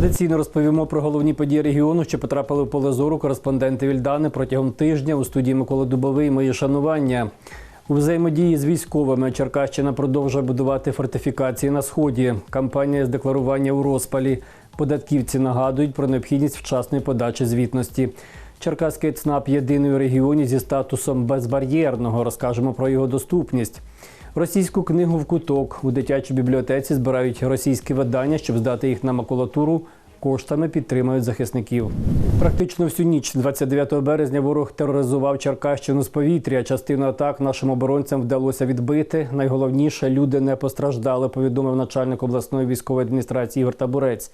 Традиційно розповімо про головні події регіону, що потрапили в поле зору кореспонденти Вільдани протягом тижня у студії Миколи Дубовий. Мої шанування. У взаємодії з військовими Черкащина продовжує будувати фортифікації на сході. Кампанія з декларування у розпалі. Податківці нагадують про необхідність вчасної подачі звітності. Черкаський ЦНАП єдиний у регіоні зі статусом безбар'єрного. Розкажемо про його доступність. Російську книгу в куток у дитячій бібліотеці збирають російські видання, щоб здати їх на макулатуру. Коштами підтримують захисників. Практично всю ніч, 29 березня, ворог тероризував Черкащину з повітря. Частину атак нашим оборонцям вдалося відбити. Найголовніше люди не постраждали. Повідомив начальник обласної військової адміністрації Ігор Табурець.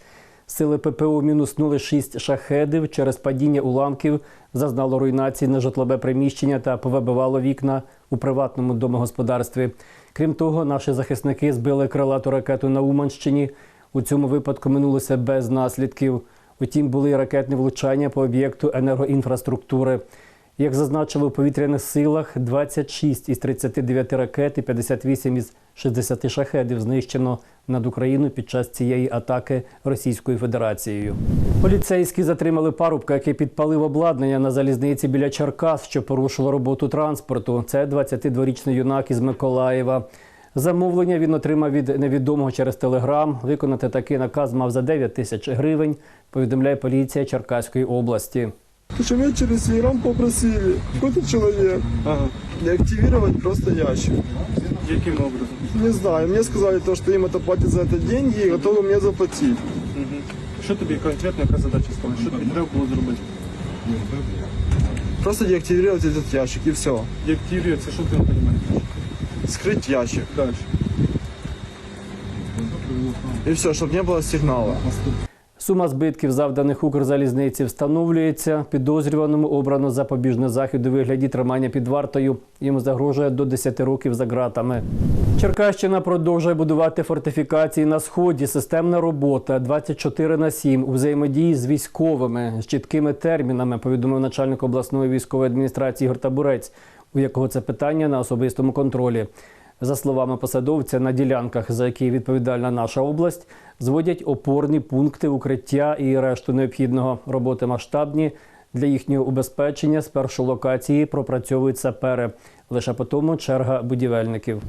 Сили ППО мінуснули шість шахедів. Через падіння уламків зазнало руйнації на житлове приміщення та повибивало вікна у приватному домогосподарстві. Крім того, наші захисники збили крилату ракету на Уманщині. У цьому випадку минулося без наслідків. Утім, були ракетні влучання по об'єкту енергоінфраструктури. Як зазначили у повітряних силах, 26 із 39 ракет і 58 із 60 шахедів знищено над Україною під час цієї атаки Російською Федерацією. Поліцейські затримали парубка, який підпалив обладнання на залізниці біля Черкас, що порушило роботу транспорту. Це 22-річний юнак із Миколаєва. Замовлення він отримав від невідомого через телеграм. Виконати такий наказ мав за 9 тисяч гривень. Повідомляє поліція Черкаської області. Что меня через Телеграм попросили, какой-то человек, Ага. деактивировать просто ящик. Яким образом? Не знаю, мне сказали то, что им это платят за это деньги и готовы мне заплатить. Угу. Що тобі конкретно яка задача стала? Що тобі треба було зробити? Просто деактивировать этот ящик и все. Деактивує, це що ти не розумієш? Скрыть ящик. Далі. И все, чтобы не было сигнала. Сума збитків, завданих Укрзалізниці, встановлюється. Підозрюваному обрано запобіжний захід у вигляді тримання під вартою. Йому загрожує до 10 років за ґратами. Черкащина продовжує будувати фортифікації на сході. Системна робота 24 на 7 у взаємодії з військовими з чіткими термінами. Повідомив начальник обласної військової адміністрації Ігор Табурець, у якого це питання на особистому контролі. За словами посадовця, на ділянках, за які відповідальна наша область, зводять опорні пункти укриття і решту необхідного роботи масштабні. Для їхнього убезпечення спершу локації пропрацьовують сапери. Лише по тому черга будівельників.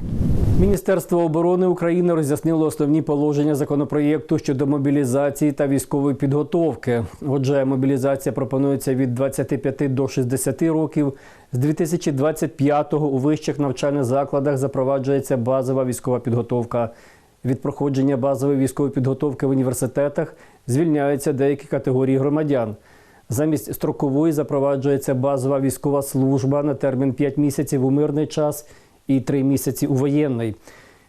Міністерство оборони України роз'яснило основні положення законопроєкту щодо мобілізації та військової підготовки. Отже, мобілізація пропонується від 25 до 60 років. З 2025-го у вищих навчальних закладах запроваджується базова військова підготовка. Від проходження базової військової підготовки в університетах звільняються деякі категорії громадян. Замість строкової запроваджується базова військова служба на термін 5 місяців у мирний час і 3 місяці у воєнний.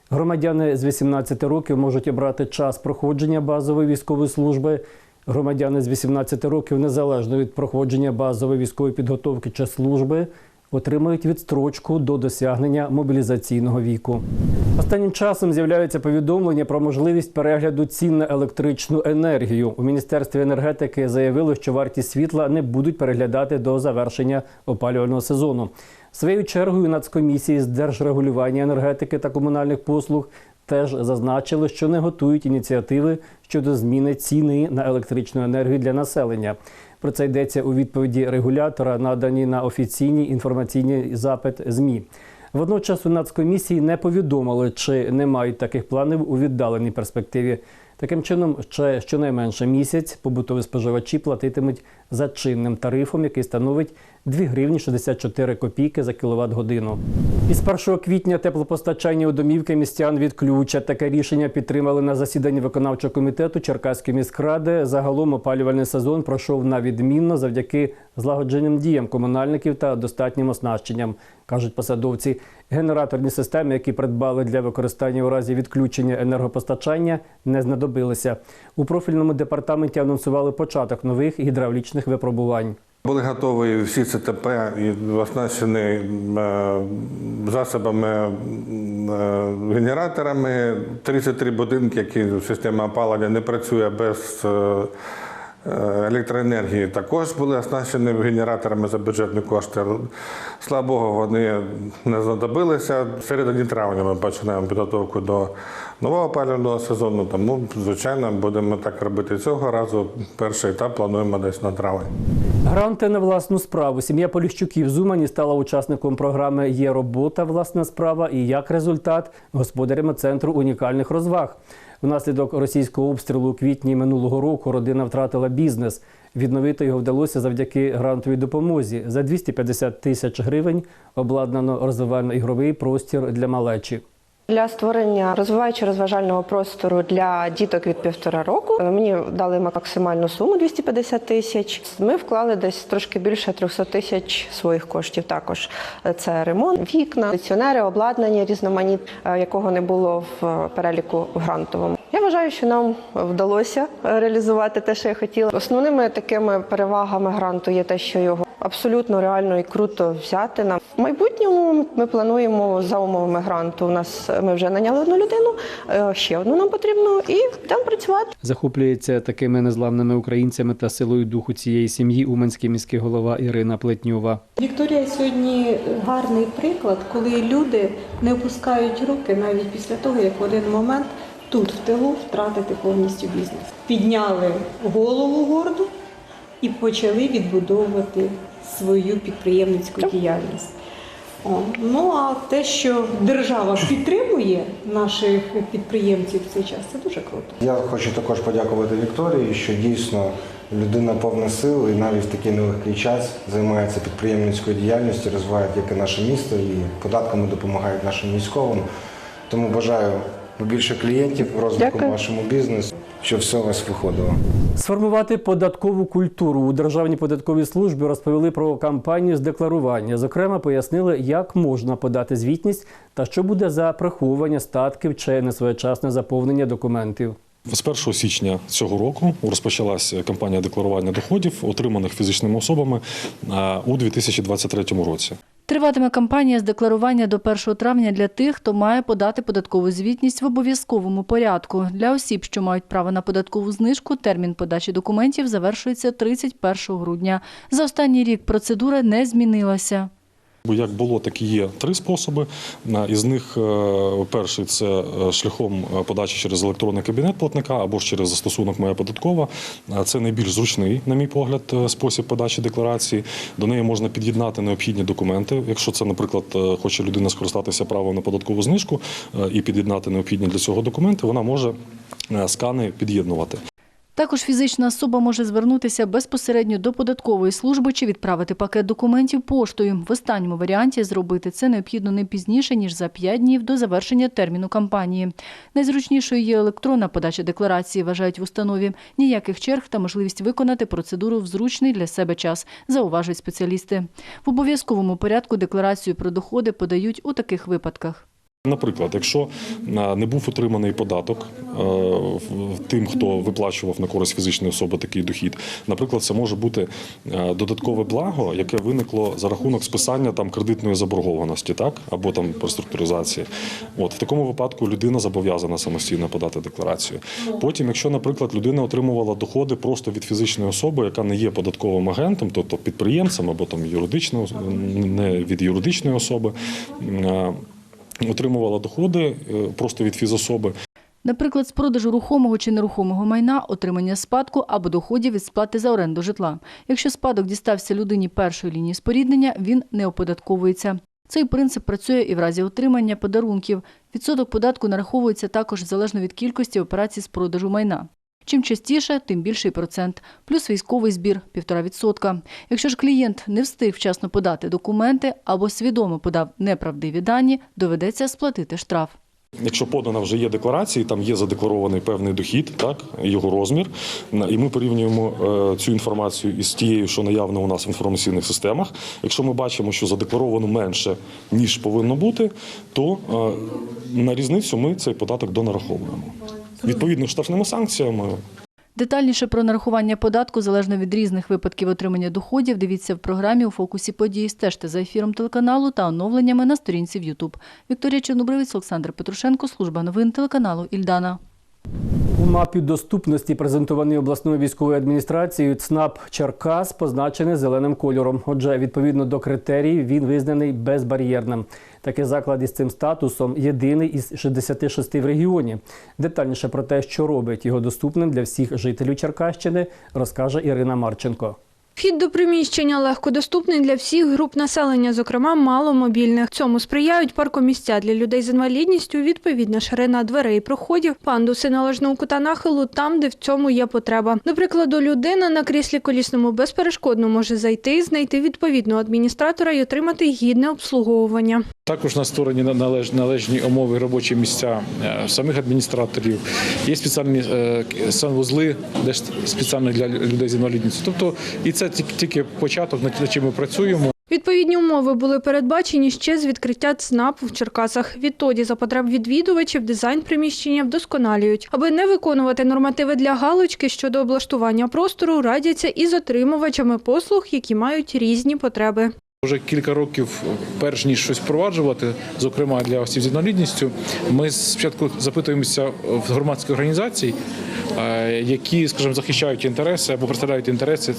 Громадяни з 18 років можуть обрати час проходження базової військової служби. Громадяни з 18 років, незалежно від проходження базової військової підготовки чи служби, отримують відстрочку до досягнення мобілізаційного віку. Останнім часом з'являються повідомлення про можливість перегляду цін на електричну енергію. У міністерстві енергетики заявили, що вартість світла не будуть переглядати до завершення опалювального сезону. Своєю чергою Нацкомісії з держрегулювання енергетики та комунальних послуг теж зазначили, що не готують ініціативи щодо зміни ціни на електричну енергію для населення. Про це йдеться у відповіді регулятора, надані на офіційний інформаційний запит ЗМІ. Водночас у Нацкомісії не повідомили, чи не мають таких планів у віддаленій перспективі. Таким чином, ще щонайменше місяць побутові споживачі платитимуть за чинним тарифом, який становить 2 гривні 64 копійки за кіловат годину. Із 1 квітня теплопостачання у домівки містян відключать. Таке рішення підтримали на засіданні виконавчого комітету Черкаської міськради. Загалом опалювальний сезон пройшов на відмінно завдяки злагодженим діям комунальників та достатнім оснащенням, кажуть посадовці. Генераторні системи, які придбали для використання у разі відключення енергопостачання, не знадобилися. У профільному департаменті анонсували початок нових гідравлічних випробувань. Були готові всі ЦТП і оснащені е, засобами е, генераторами. 33 будинки, які система опалення не працює без е, електроенергії також були оснащені генераторами за бюджетні кошти. Слава Богу, вони не знадобилися. В середині травня ми починаємо підготовку до нового опалювального сезону, тому, звичайно, будемо так робити цього разу. Перший етап плануємо десь на травень. Гранти на власну справу. Сім'я Поліщуків з Умані стала учасником програми Є робота, власна справа і як результат господарями центру унікальних розваг. Внаслідок російського обстрілу у квітні минулого року родина втратила бізнес. Відновити його вдалося завдяки грантовій допомозі. За 250 тисяч гривень обладнано розвивально-ігровий простір для малечі. Для створення розвиваючи розважального простору для діток від півтора року е, мені дали максимальну суму 250 тисяч. Ми вклали десь трошки більше 300 тисяч своїх коштів. Також Е, це ремонт, вікна, кондиціонери, обладнання різноманіт, е, якого не було в переліку грантовому. Я вважаю, що нам вдалося е, реалізувати те, що я хотіла. Основними такими перевагами гранту є те, що його абсолютно реально і круто взяти нам. В майбутньому ми плануємо за умовами гранту. У нас ми вже наняли одну людину, е, ще одну нам потрібно, і будемо працювати. Захоплюється такими незламними українцями та силою духу цієї сім'ї уманський міський голова Ірина Плетньова. Вікторія сьогодні гарний приклад, коли люди не опускають руки навіть після того, як в один момент тут, в тилу, втратити повністю бізнес. Підняли голову горду і почали відбудовувати свою підприємницьку діяльність. О, ну а те, що держава підтримує наших підприємців в цей час, це дуже круто. Я хочу також подякувати Вікторії, що дійсно людина повна сил і навіть в такий нелегкий час займається підприємницькою діяльністю, розвиває тільки наше місто і податками допомагають нашим військовим. Тому бажаю побільше клієнтів, розвитку Дякую. вашому бізнесу, щоб все у вас виходило. Сформувати податкову культуру у Державній податковій службі розповіли про кампанію з декларування. Зокрема, пояснили, як можна подати звітність та що буде за приховування статків чи несвоєчасне заповнення документів. З 1 січня цього року розпочалася кампанія декларування доходів, отриманих фізичними особами у 2023 році. Триватиме кампанія з декларування до 1 травня для тих, хто має подати податкову звітність в обов'язковому порядку. Для осіб, що мають право на податкову знижку, термін подачі документів завершується 31 грудня. За останній рік процедура не змінилася. Як було, так і є три способи. Е, Із них е, перший це е, шляхом подачі через електронний кабінет платника або ж через застосунок Моя податкова. Це найбільш зручний, на мій погляд, спосіб подачі декларації. До неї можна під'єднати необхідні документи. Якщо це, наприклад, хоче людина скористатися правом на податкову знижку і під'єднати необхідні для цього документи, вона може скани під'єднувати. Також фізична особа може звернутися безпосередньо до податкової служби чи відправити пакет документів поштою. В останньому варіанті зробити це необхідно не пізніше ніж за 5 днів до завершення терміну кампанії. Найзручнішою є електронна подача декларації, вважають в установі. Ніяких черг та можливість виконати процедуру в зручний для себе час, зауважують спеціалісти. В обов'язковому порядку декларацію про доходи подають у таких випадках. Наприклад, якщо е, не був отриманий податок е, тим, хто виплачував на користь фізичної особи такий дохід, наприклад, це може бути е, додаткове благо, яке виникло за рахунок списання там кредитної заборгованості, так або там преструктуризації. От в такому випадку людина зобов'язана самостійно подати декларацію. Потім, якщо, наприклад, людина отримувала доходи просто від фізичної особи, яка не є податковим агентом, тобто підприємцем або там юридичного не від юридичної особи. Отримувала доходи е, просто від фізособи. Наприклад, з продажу рухомого чи нерухомого майна, отримання спадку або доходів від сплати за оренду житла. Якщо спадок дістався людині першої лінії споріднення, він не оподатковується. Цей принцип працює і в разі отримання подарунків. Відсоток податку нараховується також залежно від кількості операцій з продажу майна. Чим частіше, тим більший процент, плюс військовий збір 1,5%. Якщо ж клієнт не встиг вчасно подати документи або свідомо подав неправдиві дані, доведеться сплатити штраф. Якщо подана вже є декларація, там є задекларований певний дохід, так його розмір, і ми порівнюємо е, цю інформацію із тією, що наявна у нас в інформаційних системах. Якщо ми бачимо, що задекларовано менше ніж повинно бути, то е, на різницю ми цей податок донараховуємо. Відповідно штрафними санкціями Детальніше про нарахування податку залежно від різних випадків отримання доходів. Дивіться в програмі у фокусі подій. Стежте за ефіром телеканалу та оновленнями на сторінці в Ютуб. Вікторія Чорнобривець, Олександр Петрушенко, служба новин телеканалу Ільдана. У мапі доступності, презентованій обласною військовою адміністрацією, ЦНАП Черкас позначений зеленим кольором. Отже, відповідно до критеріїв, він визнаний безбар'єрним. Такий заклад із цим статусом єдиний із 66 в регіоні. Детальніше про те, що робить його доступним для всіх жителів Черкащини, розкаже Ірина Марченко. Вхід до приміщення легкодоступний для всіх груп населення, зокрема маломобільних. Цьому сприяють паркомісця для людей з інвалідністю, відповідна ширина дверей проходів, пандуси належного кута нахилу там, де в цьому є потреба. До прикладу, людина на кріслі колісному безперешкодно може зайти, знайти відповідного адміністратора і отримати гідне обслуговування. Також на стороні належ, належні умови робочі місця е, самих адміністраторів. Є спеціальні е, санвузли, де спеціально для людей з інвалідністю. Тобто, і це тільки, тільки початок, над чим ми працюємо. Відповідні умови були передбачені ще з відкриття ЦНАП в Черкасах. Відтоді за потреб відвідувачів дизайн приміщення вдосконалюють. Аби не виконувати нормативи для галочки щодо облаштування простору, радяться із отримувачами послуг, які мають різні потреби. Вже кілька років, перш ніж щось впроваджувати, зокрема для осіб з інвалідністю, ми спочатку запитуємося в громадських організацій, е, які, скажімо, захищають інтереси або представляють інтереси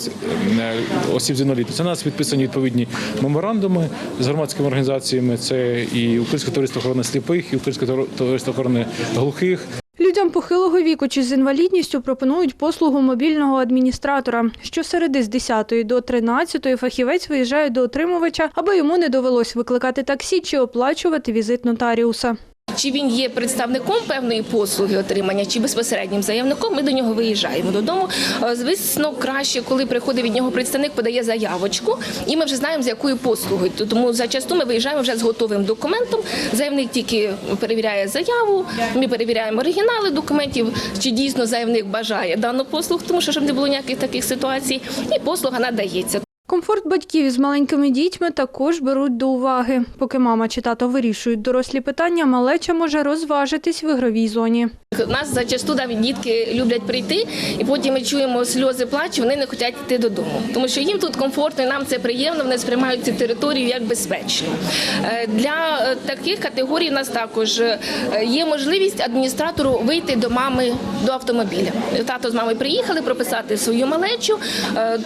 е, осіб з інвалідністю. У нас підписані відповідні меморандуми з громадськими організаціями. Це і Українське товариство охорони сліпих, і Українське товариство охорони глухих. Людям похилого віку чи з інвалідністю пропонують послугу мобільного адміністратора. Щосереди з 10 до 13 фахівець виїжджає до отримувача, аби йому не довелось викликати таксі чи оплачувати візит нотаріуса. Чи він є представником певної послуги отримання, чи безпосереднім заявником, ми до нього виїжджаємо додому. Е, Звісно, краще, коли приходить від нього представник, подає заявочку, і ми вже знаємо, з якою послугою. Тому зачасту ми виїжджаємо вже з готовим документом. Заявник тільки перевіряє заяву, ми перевіряємо оригінали документів, чи дійсно заявник бажає дану послугу, тому що щоб не було ніяких таких ситуацій, і послуга надається. Комфорт батьків із маленькими дітьми також беруть до уваги. Поки мама чи тато вирішують дорослі питання, малеча може розважитись в ігровій зоні. Нас зачасту навіть дітки люблять прийти, і потім ми чуємо сльози плачу, вони не хочуть йти додому. Тому що їм тут комфортно, і нам це приємно, вони сприймають цю територію як безпечно. Е, Для е, таких категорій у нас також е, є можливість адміністратору вийти до мами до автомобіля. Тато з мамою приїхали прописати свою малечу.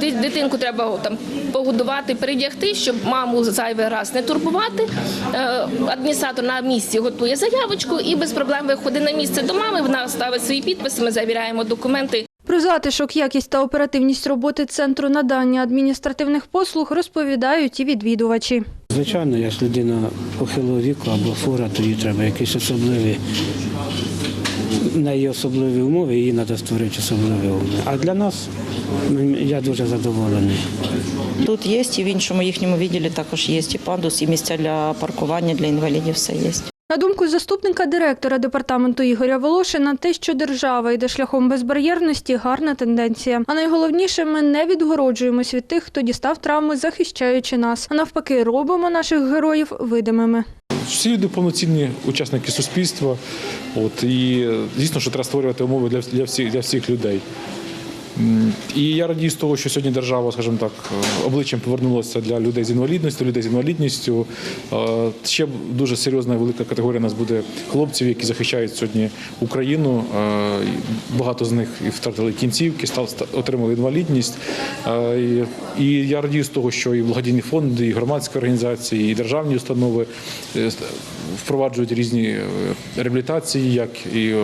Дитинку треба там погодувати, передягти, щоб маму зайвий раз не турбувати. Е, Адміністратор на місці готує заявочку і без проблем виходить на місце до мами. Вона ставить свої підписи. Ми завіряємо документи. Про затишок, якість та оперативність роботи центру надання адміністративних послуг розповідають і відвідувачі. Звичайно, як людина похилого віку або фура, то їй треба якісь особливі, в неї особливі умови, їй треба створити особливі умови. А для нас я дуже задоволений. Тут є, і в іншому їхньому відділі також є і пандус, і місця для паркування для інвалідів все є. На думку заступника директора департаменту Ігоря Волошина, те, що держава йде шляхом безбар'єрності, гарна тенденція. А найголовніше, ми не відгороджуємось від тих, хто дістав травми, захищаючи нас. А навпаки, робимо наших героїв видимими. Всі люди повноцінні учасники суспільства. От і е, звісно, що треба створювати умови для, для всіх для всіх людей. І я радію з того, що сьогодні держава, скажімо так, обличчям повернулася для людей з інвалідністю, людей з інвалідністю. Е, Ще дуже серйозна велика категорія у нас буде хлопців, які захищають сьогодні Україну. Е, Багато з них і втратили кінцівки, отримали інвалідність. Е, і- І я радію з того, що і благодійні фонди, і громадські організації, і державні установи впроваджують різні реабілітації, як і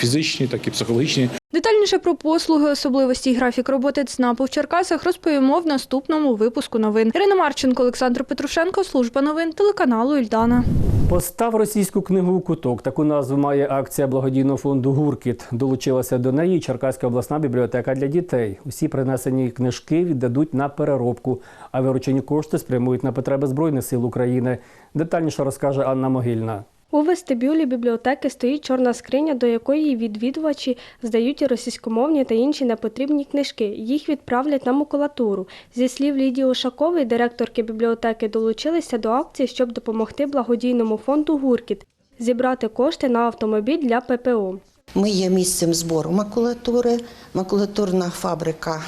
фізичні, так і психологічні. Детальніше про послуги, особливості і графік роботи ЦНАПу в Черкасах розповімо в наступному випуску новин. Ірина Марченко, Олександр Петрушенко, служба новин телеканалу Ільдана. Постав російську книгу у куток. Таку назву має акція благодійного фонду Гуркіт. Долучилася до неї Черкаська обласна бібліотека для дітей. Усі принесені книжки віддадуть на переробку, а виручені кошти спрямують на потреби Збройних сил України. Детальніше розкаже Анна Могильна. У вестибюлі бібліотеки стоїть чорна скриня, до якої відвідувачі здають російськомовні та інші непотрібні книжки. Їх відправлять на макулатуру. Зі слів Лідії Ушакової, директорки бібліотеки, долучилися до акції, щоб допомогти благодійному фонду Гуркіт зібрати кошти на автомобіль для ППО. Ми є місцем збору макулатури. Макулатурна фабрика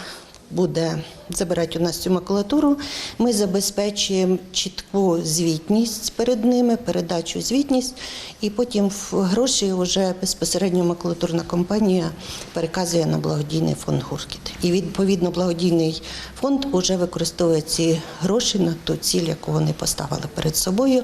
буде забирати у нас цю макулатуру, ми забезпечуємо чітку звітність перед ними, передачу звітність, і потім в гроші вже безпосередньо макулатурна компанія переказує на благодійний фонд Гуркіт. І відповідно благодійний фонд вже використовує ці гроші на ту ціль, яку вони поставили перед собою.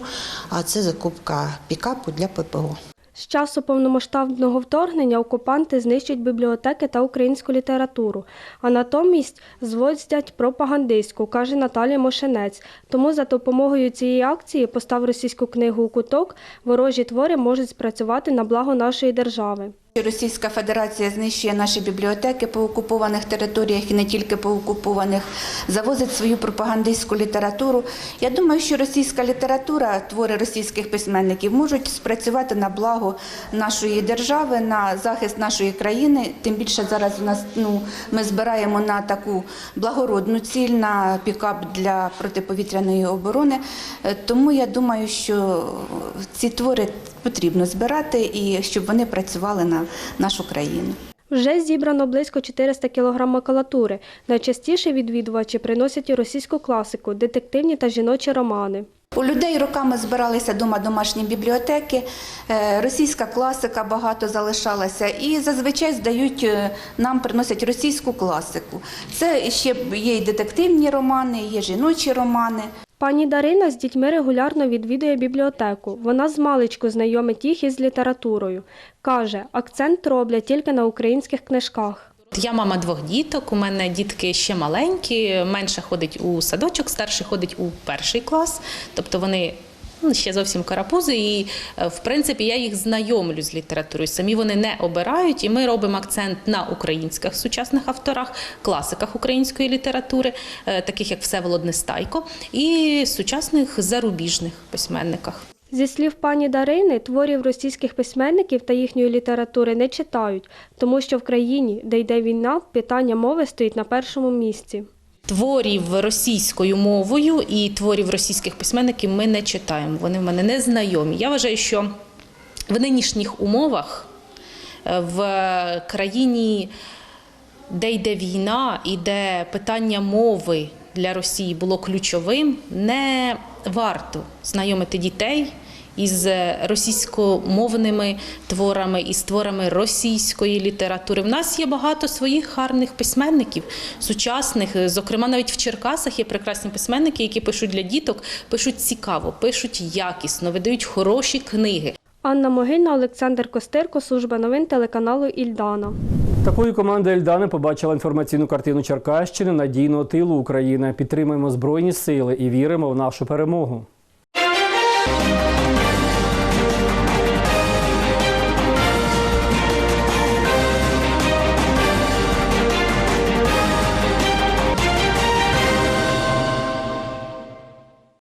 А це закупка пікапу для ППО. З часу повномасштабного вторгнення окупанти знищують бібліотеки та українську літературу, а натомість звозять пропагандистську, каже Наталія Мошенець. Тому за допомогою цієї акції постав російську книгу у куток, ворожі твори можуть спрацювати на благо нашої держави. Російська Федерація знищує наші бібліотеки по окупованих територіях і не тільки по окупованих, завозить свою пропагандистську літературу. Я думаю, що російська література, твори російських письменників можуть спрацювати на благо нашої держави, на захист нашої країни. Тим більше зараз у нас ну ми збираємо на таку благородну ціль на пікап для протиповітряної оборони. Е, Тому я думаю, що ці твори потрібно збирати і щоб вони працювали на нашу країну. Вже зібрано близько 400 кг макулатури. Найчастіше відвідувачі приносять і російську класику, детективні та жіночі романи. У людей роками збиралися дома домашні бібліотеки, е, російська класика багато залишалася, і зазвичай здають е, нам, приносять російську класику. Це ще є і детективні романи, є жіночі романи. Пані Дарина з дітьми регулярно відвідує бібліотеку. Вона з маличку знайомить їх із літературою. Каже, акцент роблять тільки на українських книжках. Я мама двох діток. У мене дітки ще маленькі. Менша ходить у садочок, старший ходить у перший клас. Тобто вони ще зовсім карапузи. І е, в принципі я їх знайомлю з літературою. Самі вони не обирають, і ми робимо акцент на українських сучасних авторах, класиках української літератури, е, таких як Всеволод Нестайко, і сучасних зарубіжних письменниках. Зі слів пані Дарини, творів російських письменників та їхньої літератури не читають, тому що в країні, де йде війна, питання мови стоїть на першому місці. Творів російською мовою і творів російських письменників ми не читаємо. Вони в мене не знайомі. Я вважаю, що в нинішніх умовах е, в країні, де йде війна і де питання мови для Росії було ключовим, не варто знайомити дітей із російськомовними творами, із творами російської літератури. В нас є багато своїх гарних письменників, сучасних. Зокрема, навіть в Черкасах є прекрасні письменники, які пишуть для діток, пишуть цікаво, пишуть якісно, видають хороші книги. Анна Могильна, Олександр Костирко, служба новин телеканалу Ільдана. Такою команда Ельдани побачила інформаційну картину Черкащини надійного тилу України. Підтримуємо збройні сили і віримо в нашу перемогу.